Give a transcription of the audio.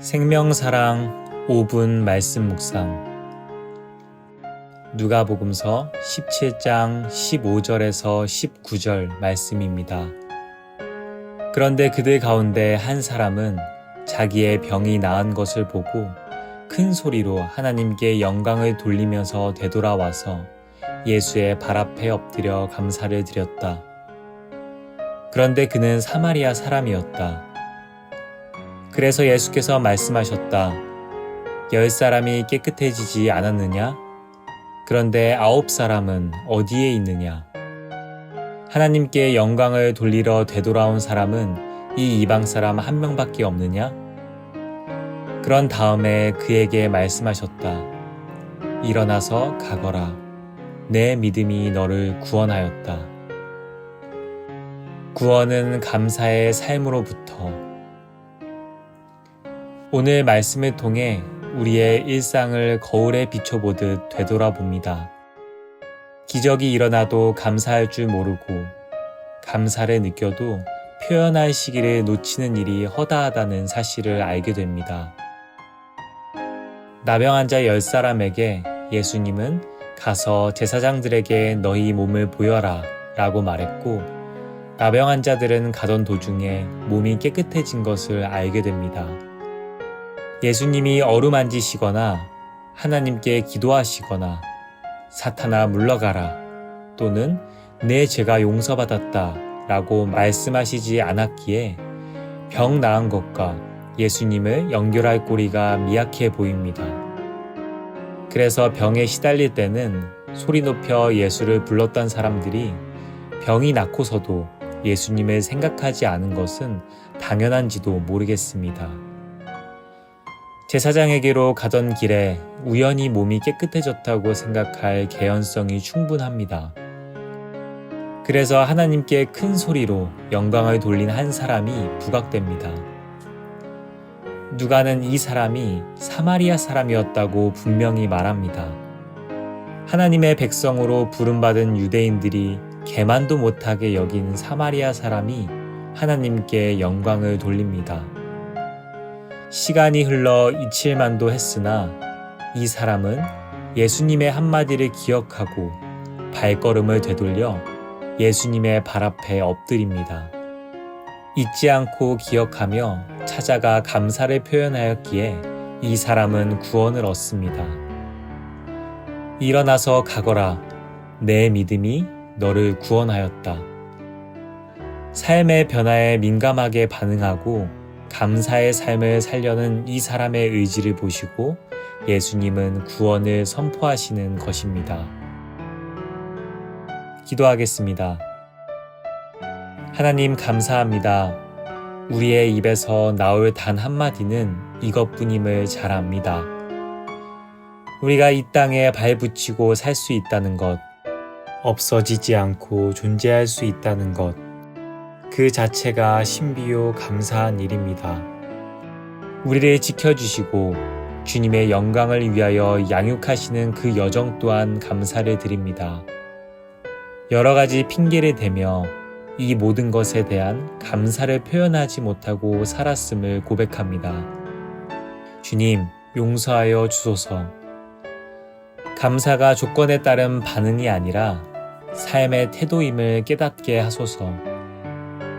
생명사랑 5분 말씀 묵상 누가복음서 17장 15절에서 19절 말씀입니다. 그런데 그들 가운데 한 사람은 자기의 병이 나은 것을 보고 큰 소리로 하나님께 영광을 돌리면서 되돌아와서 예수의 발 앞에 엎드려 감사를 드렸다. 그런데 그는 사마리아 사람이었다. 그래서 예수께서 말씀하셨다. 열 사람이 깨끗해지지 않았느냐? 그런데 아홉 사람은 어디에 있느냐? 하나님께 영광을 돌리러 되돌아온 사람은 이 이방 사람 한 명밖에 없느냐? 그런 다음에 그에게 말씀하셨다. 일어나서 가거라. 내 믿음이 너를 구원하였다. 구원은 감사의 삶으로부터 오늘 말씀을 통해 우리의 일상을 거울에 비춰보듯 되돌아봅니다. 기적이 일어나도 감사할 줄 모르고 감사를 느껴도 표현할 시기를 놓치는 일이 허다하다는 사실을 알게 됩니다. 나병 환자 열 사람에게 예수님은 가서 제사장들에게 너희 몸을 보여라 라고 말했고 나병 환자들은 가던 도중에 몸이 깨끗해진 것을 알게 됩니다. 예수님이 어루만지시거나 하나님께 기도하시거나 사탄아 물러가라 또는 내 죄가 용서받았다 라고 말씀하시지 않았기에 병 나은 것과 예수님을 연결할 고리가 미약해 보입니다. 그래서 병에 시달릴 때는 소리 높여 예수를 불렀던 사람들이 병이 낫고서도 예수님을 생각하지 않은 것은 당연한지도 모르겠습니다. 제사장에게로 가던 길에 우연히 몸이 깨끗해졌다고 생각할 개연성이 충분합니다. 그래서 하나님께 큰 소리로 영광을 돌린 한 사람이 부각됩니다. 누가는 이 사람이 사마리아 사람이었다고 분명히 말합니다. 하나님의 백성으로 부름받은 유대인들이 개만도 못하게 여긴 사마리아 사람이 하나님께 영광을 돌립니다. 시간이 흘러 잊힐만도 했으나 이 사람은 예수님의 한마디를 기억하고 발걸음을 되돌려 예수님의 발 앞에 엎드립니다. 잊지 않고 기억하며 찾아가 감사를 표현하였기에 이 사람은 구원을 얻습니다. 일어나서 가거라. 내 믿음이 너를 구원하였다. 삶의 변화에 민감하게 반응하고 감사의 삶을 살려는 이 사람의 의지를 보시고 예수님은 구원을 선포하시는 것입니다. 기도하겠습니다. 하나님 감사합니다. 우리의 입에서 나올 단 한마디는 이것뿐임을 잘 압니다. 우리가 이 땅에 발붙이고 살 수 있다는 것, 없어지지 않고 존재할 수 있다는 것, 그 자체가 신비요 감사한 일입니다. 우리를 지켜주시고 주님의 영광을 위하여 양육하시는 그 여정 또한 감사를 드립니다. 여러 가지 핑계를 대며 이 모든 것에 대한 감사를 표현하지 못하고 살았음을 고백합니다. 주님, 용서하여 주소서. 감사가 조건에 따른 반응이 아니라 삶의 태도임을 깨닫게 하소서.